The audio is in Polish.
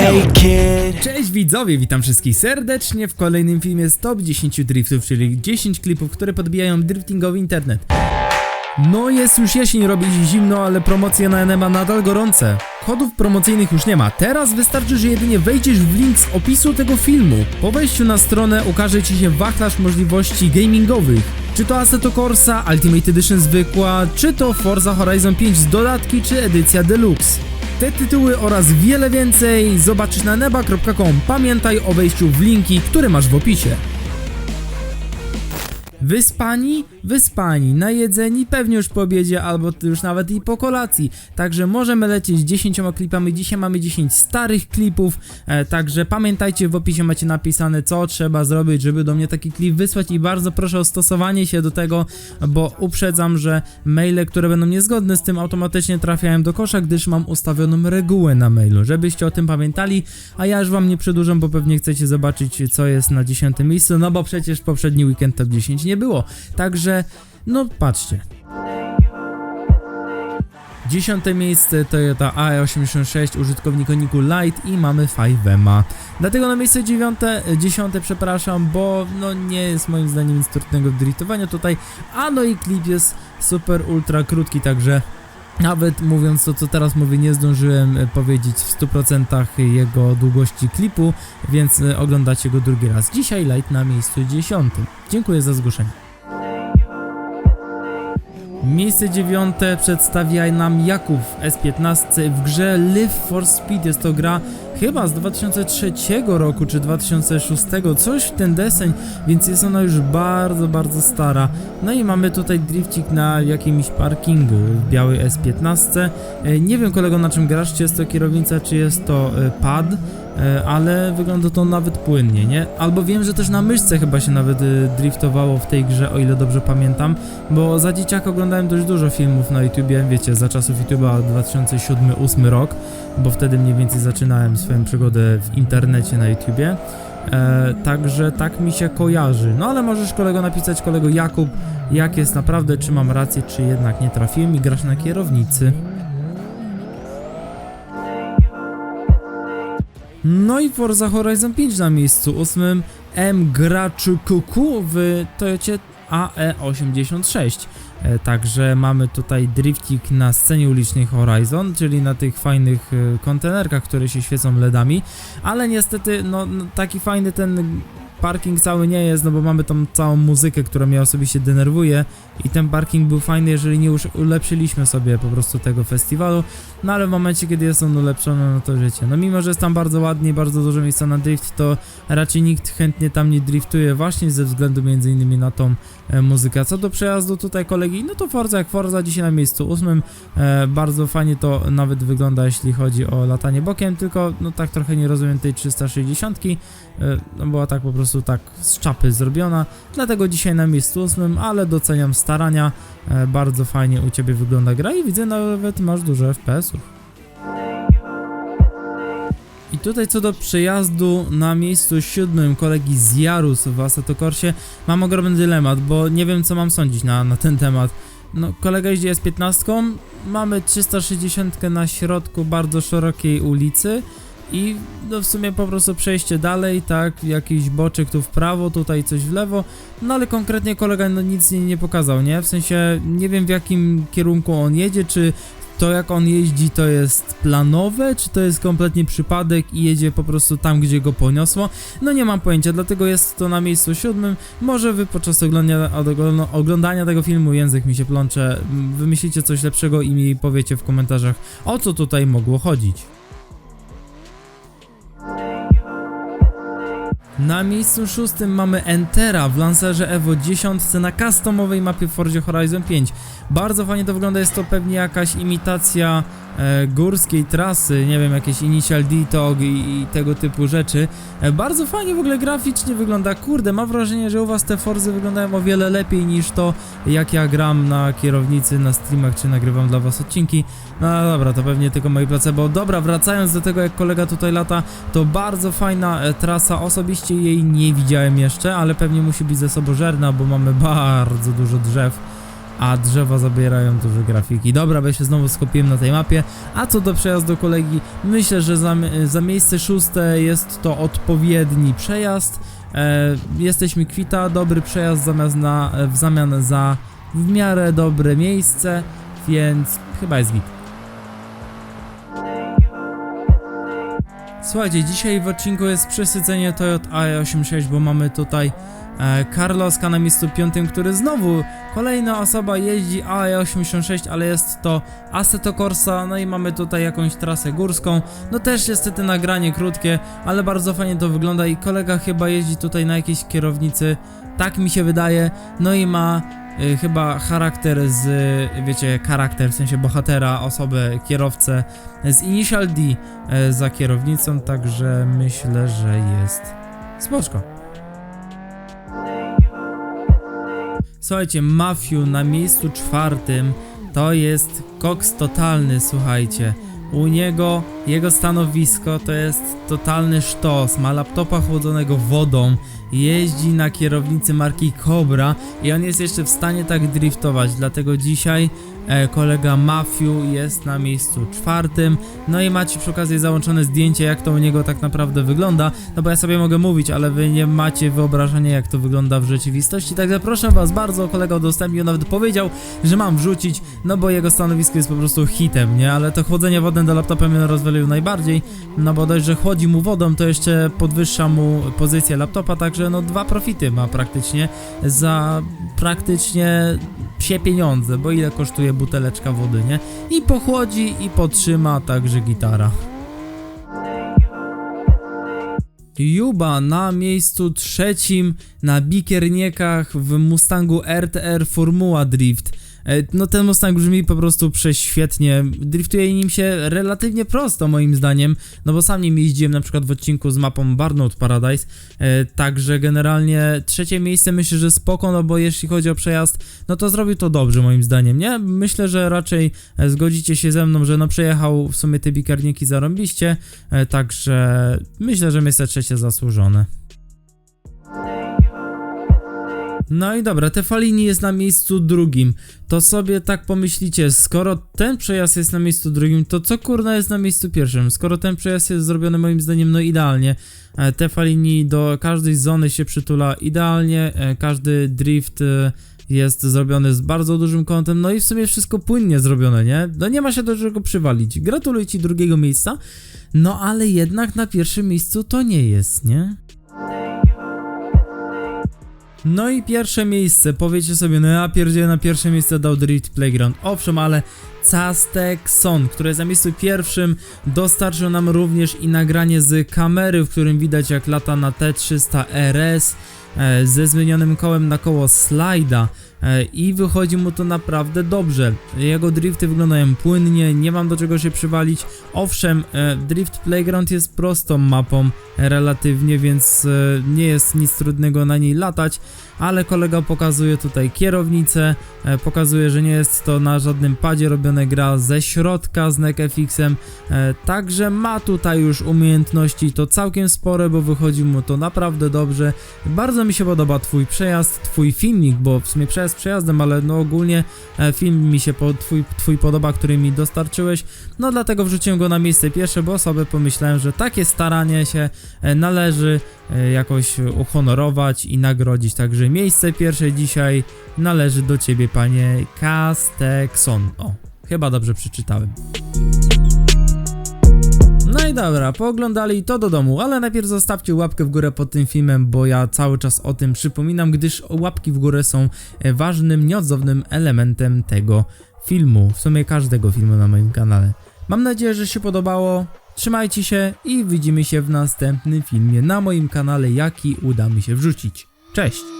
Hey kid. Cześć widzowie, witam wszystkich serdecznie w kolejnym filmie z Top 10 Driftów, czyli 10 klipów, które podbijają driftingowy internet. No jest już jesień, robi zimno, ale promocje na NMA nadal gorące. Kodów promocyjnych już nie ma, teraz wystarczy, że jedynie wejdziesz w link z opisu tego filmu. Po wejściu na stronę ukaże Ci się wachlarz możliwości gamingowych. Czy to Assetto Corsa, Ultimate Edition zwykła, czy to Forza Horizon 5 z dodatki, czy edycja Deluxe. Te tytuły oraz wiele więcej zobaczysz na neba.com. Pamiętaj o wejściu w linki, które masz w opisie. Wyspani? Wyspani, najedzeni pewnie już po obiedzie albo już nawet i po kolacji. Także możemy lecieć 10 klipami. Dzisiaj mamy 10 starych klipów. E, także pamiętajcie, w opisie macie napisane co trzeba zrobić, żeby do mnie taki klip wysłać i bardzo proszę o stosowanie się do tego, bo uprzedzam, że maile, które będą niezgodne z tym automatycznie trafiają do kosza, gdyż mam ustawioną regułę na mailu, żebyście o tym pamiętali, a ja już wam nie przedłużam, bo pewnie chcecie zobaczyć co jest na 10 miejscu, no bo przecież poprzedni weekend top 10 nie było. Także, no patrzcie. Dziesiąte miejsce Toyota AE86 użytkownik niku Light i mamy 5Ema. Dlatego na miejsce dziewiąte, dziesiąte przepraszam, bo no nie jest moim zdaniem nic trudnego w driftowaniu tutaj, a no i klip jest super ultra krótki, także nawet mówiąc to co teraz mówię nie zdążyłem e, powiedzieć w 100% jego długości klipu, więc e, oglądacie go drugi raz. Dzisiaj Light na miejscu dziesiątym. Dziękuję za zgłoszenie. Miejsce dziewiąte przedstawia nam Jakub w S15 w grze Live for Speed. Jest to gra chyba z 2003 roku czy 2006, coś w ten deseń, więc jest ona już bardzo, bardzo stara. No i mamy tutaj drifcik na jakimś parkingu w białej S15. E, Nie wiem kolego na czym grasz, czy jest to kierownica, czy jest to e, pad. E, ale wygląda to nawet płynnie, nie? Albo wiem, że też na myszce chyba się nawet driftowało w tej grze, o ile dobrze pamiętam, bo za dzieciaka oglądałem dość dużo filmów na YouTubie, wiecie, za czasów YouTube'a 2007-2008 rok, bo wtedy mniej więcej zaczynałem swoją przygodę w internecie na YouTubie. E, także tak mi się kojarzy. No ale możesz kolego napisać, kolego Jakub, jak jest naprawdę, czy mam rację, czy jednak nie trafiłem i grasz na kierownicy. No i Forza Horizon 5 na miejscu ósmym M Graczy Kuku w Toyocie AE86. E, Także mamy tutaj driftik na scenie ulicznej Horizon, czyli na tych fajnych e, kontenerkach, które się świecą LEDami, ale niestety no taki fajny ten parking cały nie jest, no bo mamy tą całą muzykę, która mnie osobiście denerwuje i ten parking był fajny, jeżeli nie już ulepszyliśmy sobie po prostu tego festiwalu, no ale w momencie, kiedy jest on ulepszony, no to wiecie, no mimo, że jest tam bardzo ładnie, bardzo dużo miejsca na drift, to raczej nikt chętnie tam nie driftuje właśnie ze względu między innymi na tą e, muzykę. Co do przejazdu tutaj kolegi, no to Forza jak Forza, dzisiaj na miejscu ósmym, e, bardzo fajnie to nawet wygląda, jeśli chodzi o latanie bokiem, tylko no tak trochę nie rozumiem tej 360, e, no była tak po prostu tak z czapy zrobiona, dlatego dzisiaj na miejscu ósmym, ale doceniam starania, e, bardzo fajnie u Ciebie wygląda gra i widzę nawet masz dużo FPS-ów. I tutaj co do przejazdu na miejscu siódmym kolegi z Jarus w Assetto Corsie mam ogromny dylemat, bo nie wiem co mam sądzić na, na ten temat. No, kolega jeździ z 15, mamy 360 na środku bardzo szerokiej ulicy i no w sumie po prostu przejście dalej, tak, jakiś boczek tu w prawo, tutaj coś w lewo, no ale konkretnie kolega no nic nie, nie pokazał, nie? W sensie nie wiem w jakim kierunku on jedzie, czy to jak on jeździ to jest planowe, czy to jest kompletnie przypadek i jedzie po prostu tam, gdzie go poniosło? No nie mam pojęcia, dlatego jest to na miejscu siódmym. Może wy podczas oglądania, oglądania tego filmu język mi się plącze, wymyślicie coś lepszego i mi powiecie w komentarzach, o co tutaj mogło chodzić. Na miejscu szóstym mamy Entera w Lancerze Evo 10 na customowej mapie w Horizon 5. Bardzo fajnie to wygląda, jest to pewnie jakaś imitacja e, górskiej trasy, nie wiem, jakieś Initial D-Tog i, i tego typu rzeczy. E, bardzo fajnie w ogóle graficznie wygląda, kurde, mam wrażenie, że u was te Forzy wyglądają o wiele lepiej niż to, jak ja gram na kierownicy, na streamach, czy nagrywam dla was odcinki. No dobra, to pewnie tylko moje placebo. Dobra, wracając do tego, jak kolega tutaj lata, to bardzo fajna e, trasa, osobiście jej nie widziałem jeszcze, ale pewnie musi być zasobożerna, bo mamy bardzo dużo drzew. a drzewa zabierają duże grafiki. Dobra, bo ja się znowu skupiłem na tej mapie, a co do przejazdu kolegi, myślę, że za, za miejsce szóste jest to odpowiedni przejazd. E, jesteśmy kwita, dobry przejazd zamiast na, w zamian za w miarę dobre miejsce, więc chyba jest git. Słuchajcie, dzisiaj w odcinku jest przesycenie Toyota AE86, bo mamy tutaj e, Carloska na miejscu piątym, który znowu kolejna osoba jeździ AE86, ale jest to Assetto Corsa, no i mamy tutaj jakąś trasę górską, no też niestety nagranie krótkie, ale bardzo fajnie to wygląda i kolega chyba jeździ tutaj na jakiejś kierownicy, tak mi się wydaje, no i ma chyba charakter z, y, wiecie, charakter, w sensie bohatera, osobę, kierowcę z Initial D y, za kierownicą, także myślę, że jest spoczko. Słuchajcie, Mafiu na miejscu czwartym to jest koks totalny, słuchajcie. U niego, jego stanowisko to jest totalny sztos, ma laptopa chłodzonego wodą, jeździ na kierownicy marki Cobra i on jest jeszcze w stanie tak driftować, dlatego dzisiaj kolega Mafiu jest na miejscu czwartym, no i macie przy okazji załączone zdjęcie jak to u niego tak naprawdę wygląda, no bo ja sobie mogę mówić, ale wy nie macie wyobrażenia jak to wygląda w rzeczywistości, także proszę was bardzo, kolega udostępnił, nawet powiedział, że mam wrzucić, no bo jego stanowisko jest po prostu hitem, nie, ale to chłodzenie wodne do laptopa mnie rozwalił najbardziej, no bo dość, że chłodzi mu wodą, to jeszcze podwyższa mu pozycję laptopa, także no dwa profity ma praktycznie za praktycznie psie pieniądze, bo ile kosztuje buteleczka wody, nie? I pochłodzi i potrzyma także gitara. Juba na miejscu trzecim na bikierniekach w Mustangu RTR Formuła Drift. E, No ten Mustang brzmi po prostu prześwietnie, driftuje nim się relatywnie prosto moim zdaniem, no bo sam nim jeździłem na przykład w odcinku z mapą Burnout Paradise, e, także generalnie trzecie miejsce myślę, że spoko, no bo jeśli chodzi o przejazd, no to zrobił to dobrze moim zdaniem, nie? Myślę, że raczej e, zgodzicie się ze mną, że no przejechał w sumie te bikarniki zarąbiście, także myślę, że miejsce trzecie zasłużone. No i dobra, Tefalini jest na miejscu drugim. To sobie tak pomyślicie, skoro ten przejazd jest na miejscu drugim, to co kurna jest na miejscu pierwszym? Skoro ten przejazd jest zrobiony moim zdaniem no idealnie, e, Tefalini do każdej zony się przytula idealnie, e, każdy drift e, jest zrobiony z bardzo dużym kątem, no i w sumie wszystko płynnie zrobione, nie? No nie ma się do czego przywalić. Gratuluję ci drugiego miejsca, no ale jednak na pierwszym miejscu to nie jest, nie? No i pierwsze miejsce, powiecie sobie, no ja pierdzielę na pierwsze miejsce dał Drift Playground. Owszem, ale Castek Son, który jest na miejscu pierwszym, dostarczył nam również i nagranie z kamery, w którym widać jak lata na T300 RS e, ze zmienionym kołem na koło slajda i wychodzi mu to naprawdę dobrze. Jego drifty wyglądają płynnie, nie mam do czego się przywalić. Owszem, e, Drift Playground jest prostą mapą relatywnie, więc e, nie jest nic trudnego na niej latać, ale kolega pokazuje tutaj kierownicę, e, pokazuje, że nie jest to na żadnym padzie robione gra ze środka z NECFX-em, e, także ma tutaj już umiejętności to całkiem spore, bo wychodzi mu to naprawdę dobrze. Bardzo mi się podoba twój przejazd, twój filmik, bo w sumie przejazd przejazdem, ale no ogólnie e, film mi się po, twój, twój podoba, który mi dostarczyłeś, no dlatego wrzuciłem go na miejsce pierwsze, bo sobie pomyślałem, że takie staranie się e, należy e, jakoś uhonorować i nagrodzić. Także miejsce pierwsze dzisiaj należy do ciebie, panie Castekson. O, chyba dobrze przeczytałem. I dobra, pooglądali to do domu, ale najpierw zostawcie łapkę w górę pod tym filmem, bo ja cały czas o tym przypominam, gdyż łapki w górę są e, ważnym, nieodzownym elementem tego filmu, w sumie każdego filmu na moim kanale. Mam nadzieję, że się podobało. Trzymajcie się i widzimy się w następnym filmie na moim kanale, jaki uda mi się wrzucić. Cześć!